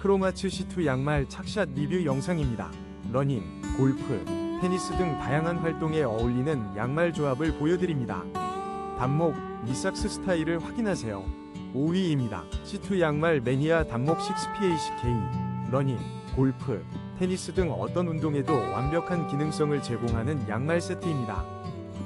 크로마츠 C2 양말 착샷 리뷰 영상입니다. 러닝, 골프, 테니스 등 다양한 활동에 어울리는 양말 조합을 보여드립니다. 단목, 니삭스 스타일을 확인하세요. 5위입니다. C2 양말 매니아 단목 6PACK 러닝, 골프, 테니스 등 어떤 운동에도 완벽한 기능성을 제공하는 양말 세트입니다.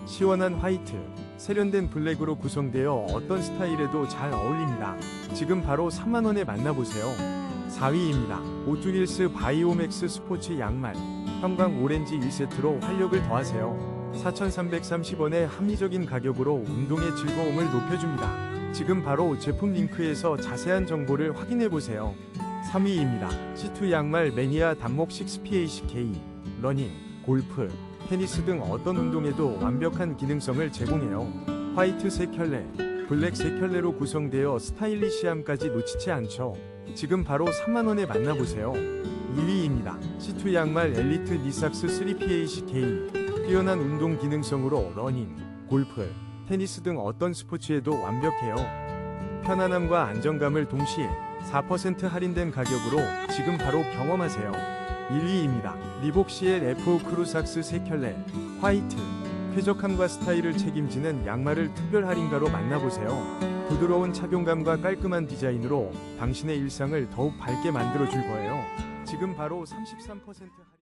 시원한 화이트, 세련된 블랙으로 구성되어 어떤 스타일에도 잘 어울립니다. 지금 바로 3만원에 만나보세요. 4위입니다. 오투힐스 바이오맥스 스포츠 양말 형광 오렌지 1세트로 활력을 더하세요. 4,330원의 합리적인 가격으로 운동의 즐거움을 높여줍니다. 지금 바로 제품 링크에서 자세한 정보를 확인해보세요. 3위입니다. C2 양말 매니아 단목 6PACK 러닝, 골프, 테니스 등 어떤 운동에도 완벽한 기능성을 제공해요. 화이트 세 켤레, 블랙 세 켤레로 구성되어 스타일리시함까지 놓치지 않죠. 지금 바로 3만원에 만나보세요. 2위입니다. C2 양말 엘리트 니삭스 3PACK 뛰어난 운동 기능성으로 러닝, 골프, 테니스 등 어떤 스포츠에도 완벽해요. 편안함과 안정감을 동시에 4% 할인된 가격으로 지금 바로 경험하세요. 1위입니다. 리복 CL F 크루삭스 3켤레 화이트 쾌적함과 스타일을 책임지는 양말을 특별 할인가로 만나보세요. 부드러운 착용감과 깔끔한 디자인으로 당신의 일상을 더욱 밝게 만들어줄 거예요. 지금 바로 33%